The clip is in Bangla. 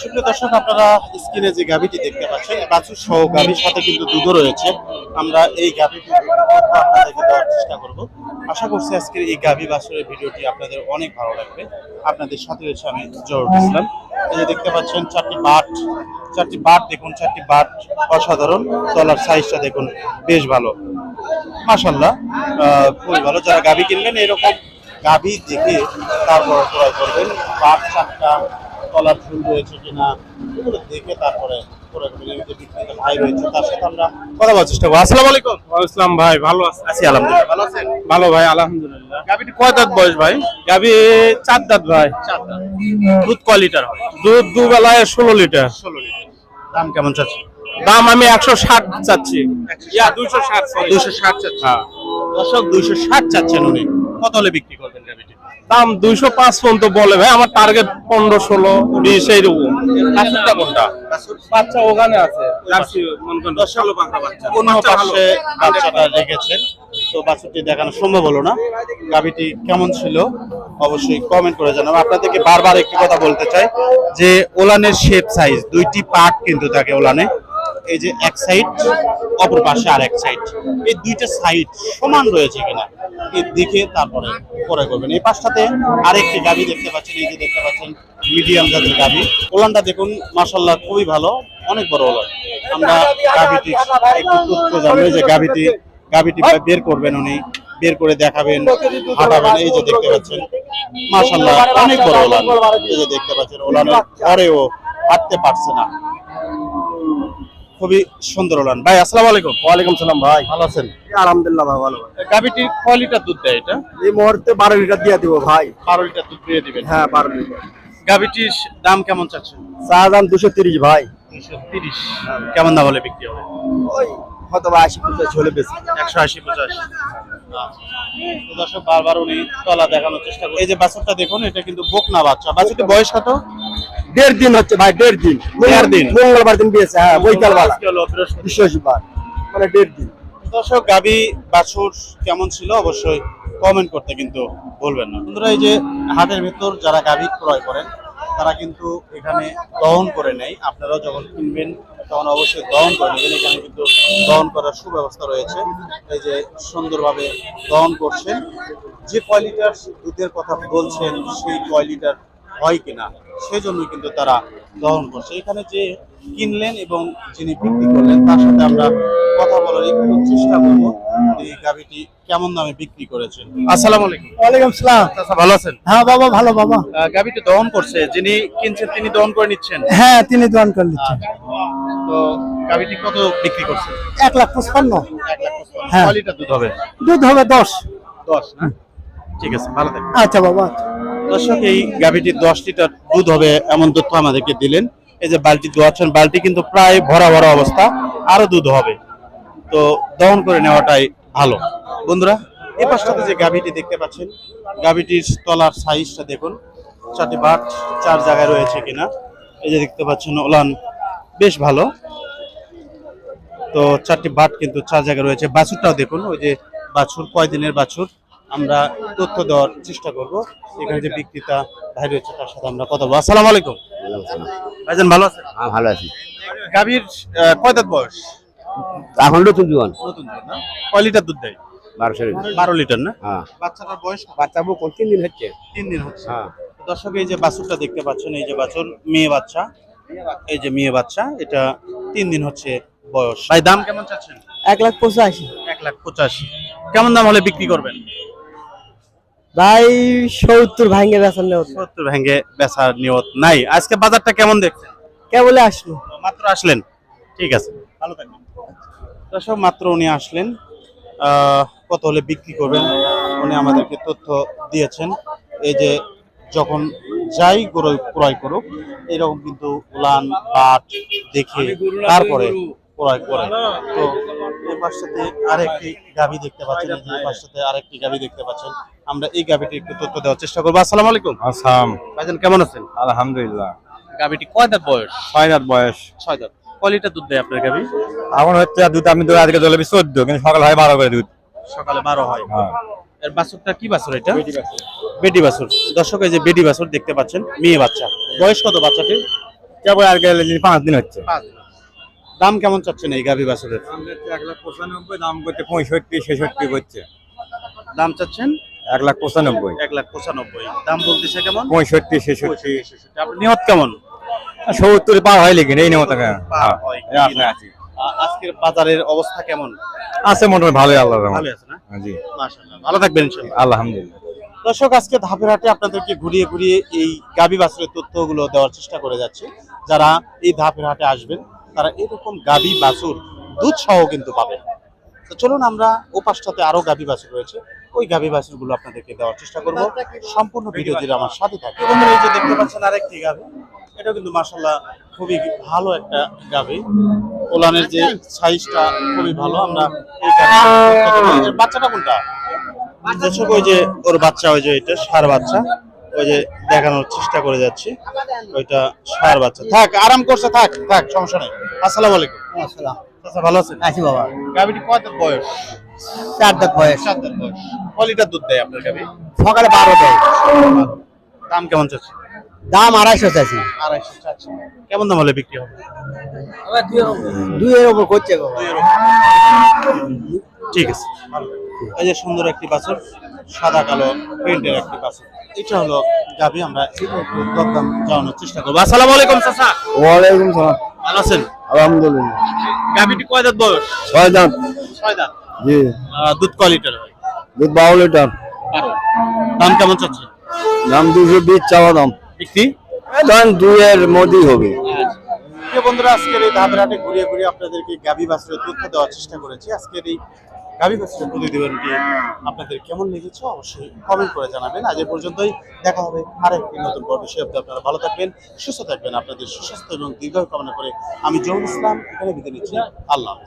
সুপ্রিয় দর্শক আপনারা স্ক্রিনে যে গাভিটি দেখতে পাচ্ছেন বাছুর সহ গাভির সাথে কিন্তু দুধও রয়েছে। আমরা এই গাভিটি আপনাদেরকে দেওয়ার চেষ্টা করব। আশা করছি আজকের এই গাভি বাছুরের ভিডিওটি আপনাদের অনেক ভালো লাগবে। আপনাদের সাথে রয়েছে আমি জহর ইসলাম। এই যে দেখতে পাচ্ছেন চারটি বাট চারটি বাট দেখুন চারটি বাট অসাধারণ। তলার সাইজটা দেখুন বেশ ভালো। মাশাল্লাহ আহ, খুবই ভালো। যারা গাভি কিনবেন এরকম গাভি দেখে তারপর ক্রয় করবেন। পাট চারটা তলার ঝুল রয়েছে কিনা এগুলো দেখে তারপরে ক্রয় করবেন এই যে বিক্রেতা ভাই রয়েছে তার সাথে আমরা কথা বলার চেষ্টা করব। আসসালামু আলাইকুম। ইসলাম ভাই ভালো আছি। আলহামদুলিল্লাহ। ভালো আছেন? ভালো ভাই আলহামদুলিল্লাহ। গাভিটি কয় দাঁত বয়স ভাই? গাবি চার দাঁত ভাই। চার দাঁত। দুধ কয় লিটার হয়? দুধ ষোলো লিটার। ষোলো লিটার। দাম কেমন চাচ্ছে? দাম আমি একশো ষাট চাচ্ছি। দুইশো ষাট ষাট চাচ্ছে। হ্যাঁ। দর্শক দুইশো ষাট চাচ্ছেন উনি। কত হলে বিক্রি করবেন? দাম দুইশো পাঁচ পর্যন্ত বলে ভাই আমার টার্গেট পনেরো ষোলো বিশ এইরকম। কোনটা? বাচ্চা ওখানে আছে। পাশে বাচ্চাটা রেখেছেন। তো বাছুরটি দেখানো সম্ভব হলো না। গাভিটি কেমন ছিল? অবশ্যই কমেন্ট করে জানাব আপনাদেরকে বারবার একটি কথা বলতে চাই যে ওলানের শেপ সাইজ দুইটি পার্ট কিন্তু থাকে ওলানে। এই যে এক সাইড অপর পাশে আর এক সাইড এই দুইটা সাইড সমান রয়েছে কিনা এই দেখে তারপরে পরে করবেন। এই পাশটাতে আরেকটি গাভি দেখতে পাচ্ছেন, এই যে দেখতে পাচ্ছেন মিডিয়াম জাতের গাভি ওলানটা দেখুন মাসাল্লাহ খুবই ভালো, অনেক বড় ওলান। আমরা গাভিটি একটু তথ্য জানব যে গাভিটি গাভিটি বের করবেন উনি, বের করে দেখাবেন, হাঁটাবেন, এই যে দেখতে পাচ্ছেন। মাসাল্লাহ অনেক বড় ওলান। এই যে দেখতে পাচ্ছেন, ওলানের পরেও হাঁটতে পারছে না। খুবই সুন্দর ওলান। ভাই আসসালামু আলাইকুম। ওয়ালাইকুম সালাম ভাই। ভালো আছেন? আলহামদুলিল্লাহ ভাই ভালো গাভিটি কয় লিটার দুধ দেয় এটা? এই মুহূর্তে বারো লিটার দিয়ে দিব ভাই। বারো লিটার দুধ দিয়ে দিবেন। হ্যাঁ বারো লিটার। গাভিটির দাম কেমন চাচ্ছেন? চা দাম দুশো তিরিশ ভাই। দুশো তিরিশ। কেমন দাম হলে বিক্রি হবে? ওই হয়তো বা আশি পঞ্চাশ হলে বেশি। একশো আশি পঁচাশি। তো দর্শক বারবার উনি তলা দেখানোর চেষ্টা করে এই যে বাছুরটা দেখুন এটা কিন্তু বকনা বাচ্চা। বাছুরটি বয়স কত? দেড় দিন হচ্ছে ভাই দেড় দিন। দেড় দিন? মঙ্গলবার দিন দিয়েছে হ্যাঁ বৈকাল বেলা আজকে বৃহস্পতিবার মানে দেড় দিন। দর্শক গাবি বাছুর কেমন ছিল? অবশ্যই কমেন্ট করতে কিন্তু বলবেন না। বন্ধুরা এই যে হাটের ভেতর যারা গাভী ক্রয় করেন তারা কিন্তু এখানে দহন করে নেয়। আপনারাও যখন কিনবেন তখন অবশ্যই দহন করে নেবেন। এখানে কিন্তু দহন করার সুব্যবস্থা রয়েছে। এই যে সুন্দরভাবে দহন করছেন। যে কয় লিটার দুধের কথা বলছেন সেই কয় লিটার হয় কিনা সেজন্য কিন্তু তারা দহন করছে। এখানে যে কিনলেন এবং যিনি বিক্রি করলেন তার সাথে আমরা কথা বলার একটু চেষ্টা করব এই গাভিটি কেমন দামে বিক্রি করেছেন। আসসালামু আলাইকুম। ওয়ালাইকুম সালাম। চাচা ভালো আছেন? হ্যাঁ বাবা ভালো বাবা। গাভিটি দহন করছে যিনি কিনছেন তিনি দহন করে নিচ্ছেন? হ্যাঁ তিনি দোয়ান করে দিচ্ছেন তো গাভিটি কত বিক্রি করছেন এক লাখ পঁচপান্ন। এক লাখ পঁচপান্ন। হ্যাঁ। দুধ হবে? দুধ হবে দশ। দশ ঠিক আছে ভালো থাকবেন। আচ্ছা বাবা। দর্শক, এই গাভিটির দশ লিটার দুধ হবে এমন তথ্য আমাদেরকে দিলেন। এই যে বালতি দোয়াচ্ছেন বালতি কিন্তু প্রায় ভরা ভরা অবস্থা, আরও দুধ হবে। তো দহন করে নেওয়াটাই ভালো। বন্ধুরা এই পাশটাতে যে গাভিটি দেখতে পাচ্ছেন, গাভিটির তলার সাইজটা দেখুন। চারটি বাট, চার জায়গায় রয়েছে কিনা। এই যে দেখতে পাচ্ছেন, ওলান বেশ ভালো। তো চারটি বাট কিন্তু চার জায়গায় রয়েছে। বাছুরটাও দেখুন, ওই যে বাছুর কয় দিনের বাছুর? আমরা তথ্য দেওয়ার চেষ্টা করব। এখানে যে বিক্রেতা ভাই রয়েছে তার সাথে আমরা কথা বলব। আসসালামু আলাইকুম। ভাইজান ভালো আছেন? হ্যাঁ ভালো আছি। গাভীর কয় দাঁত বয়স? এখন নতুন জোয়ান নতুন না? কয় লিটার দুধ দেয়? বারোশো বারো লিটার না? হ্যাঁ। বাচ্চাটার বয়স বাচ্চা কোন তিন দিন হচ্ছে। তিন দিন হচ্ছে। হ্যাঁ। দর্শক এই যে বাছুরটা দেখতে পাচ্ছেন এই যে বাছুর মেয়ে বাচ্চা। এই যে মেয়ে বাচ্চা এটা তিন দিন হচ্ছে বয়স। ভাই দাম কেমন চাচ্ছেন? এক লাখ পঁচাশি। এক লাখ পঁচাশি। কেমন দাম হলে বিক্রি করবেন? ভাই সত্তর ভাঙ্গে বেতন নেওয়া সত্তর ভেঙে বেচার নিয়ত নাই। আজকে বাজারটা কেমন দেখছেন? কে বলে আসলো মাত্র আসলেন? ঠিক আছে ভালো থাকবেন। দর্শক মাত্র উনি আসলেন। আহ, কত হলে বিক্রি করবেন? উনি আমাদেরকে তথ্য দিয়েছেন। এই যে যখন যাই ক্রয় ক্রয় করুক এরকম কিন্তু উলান বাট দেখে তারপরে ক্রয় করে। তো এই পাশটাতে আরেকটি গাভি দেখতে পাচ্ছেন। এই যে এই পাশটাতে আরেকটি গাভি দেখতে পাচ্ছেন। আমরা এই গাভিটির একটু তথ্য দেওয়ার চেষ্টা করব। আসসালামু আলাইকুম। আসসালাম। ভাইজান কেমন আছেন? আলহামদুলিল্লাহ। গাভিটি কয় দাঁত বয়স? ছয় রাত বয়স। ছয় দাঁত। কয় লিটার দুধ দেয় আপনার গাভি? এখন হচ্ছে দুধ আমি তো আজকে চলে চোদ্দ কিন্তু সকাল হয় বারো করে দুধ। সকালে বারো হয়। হ্যাঁ। এর বাছুরটা কি বাছুর এটা? বেটি বাছুর। দর্শক এই যে বেটি বাছুর দেখতে পাচ্ছেন মেয়ে বাচ্চা। বয়স কত বাচ্চাটির? বাচ্চা বই আর গেলে পাঁচ দিন হচ্ছে। পাঁচ দাম কেমন চাচ্ছেন এই গাভী বাছুরের? এক লাখ পঁচানব্বই দাম করতে পঁয়ষট্টি ছেষট্টি করছে। দাম চাচ্ছেন? এক লাখ পঁচানব্বই। এক লাখ পঁচানব্বই। দাম বলতেছে কেমন? পঁয়ষট্টি ছেষট্টি। আপনি নিয়ত কেমন? সত্তর পার হয় লেগে এই হয় আজকের বাজারের অবস্থা কেমন? আছে মোটামুটি ভালোই আল্লাহ ভালো আছে না? জি। মাশাআল্লাহ। ভালো থাকবেন ইনশাআল্লাহ। আলহামদুলিল্লাহ। দর্শক আজকে ধাপের হাটে আপনাদেরকে ঘুরিয়ে ঘুরিয়ে এই গাবি বাছুরের তথ্যগুলো দেওয়ার চেষ্টা করে যাচ্ছি। যারা এই ধাপের হাটে আসবেন তারা এরকম গাবি বাছুর দুধ সহ কিন্তু পাবেন। তো চলুন আমরা ও আরও গাবি বাছুর রয়েছে। ওই গাবি বাছুরগুলো আপনাদেরকে দেওয়ার চেষ্টা করব। সম্পূর্ণ ভিডিও জুড়ে আমার সাথে থাকে এই যে দেখতে পাচ্ছেন আরেকটি গাবি এটা কিন্তু মাশাল্লাহ খুবই ভালো একটা গাবি ওলানের যে সাইজটা খুবই ভালো। আমরা এই বাচ্চাটা কোনটা? দর্শক, ওই যে ওর বাচ্চা, ওই যে এটা সার বাচ্চা। ওই যে দেখানোর চেষ্টা করে যাচ্ছি। ওইটা সার বাচ্চা। থাক, আরাম করছে, থাক থাক, সমস্যা নেই। আসসালামু আলাইকুম। আচ্ছা ভালো আছেন? আছি বাবা। গাবিটি কত বয়স? চার দাঁত বয়স। সাত দিন বয়স। ক লিটার দুধ দেয় আপনার গাবি সকালে বারো দেয়। দাম কেমন চাচ্ছে? দাম আড়াইশো চাইছি আড়াইশো চাচ্ছে। কেমন দাম হলে বিক্রি হবে? দুইয়ের ওপর করছে। ঠিক আছে ভালো। এই যে সুন্দর একটি বাছুর সাদা কালো প্রিন্টের একটি বাছুর। এটা হলো গাবি আমরা দরদাম জানানোর চেষ্টা করব। আসসালামু আলাইকুম চাচা। ওয়ালাইকুম সালাম। ভালো আছেন? আলহামদুলিল্লাহ। কয় দাঁত বয়স? ছয় দাম ছয় দাঁত। জি। দুধ কয় লিটার দুধ বারো লিটার। বারো। দাম কেমন চাচ্ছে দাম দুশো বিশ চাওয়া দাম। বিক্রি ধরেন দুইয়ের মধ্যেই হবে। প্রিয় বন্ধুরা আজকের এই ধাপের ঘুরিয়ে ঘুরিয়ে আপনাদেরকে গাবি বাসের তথ্য দেওয়ার চেষ্টা করেছি। আজকের এই আপনাদের কেমন লেগেছে অবশ্যই কমেন্ট করে জানাবেন। আজ পর্যন্তই। দেখা হবে আরেকটি নতুন পর্ব। আপনারা ভালো থাকবেন, সুস্থ থাকবেন। আপনাদের সুস্বাস্থ্য এবং দীর্ঘ কামনা করে আমি জহুর ইসলাম এখানে বিদায় নিচ্ছি। আল্লাহ।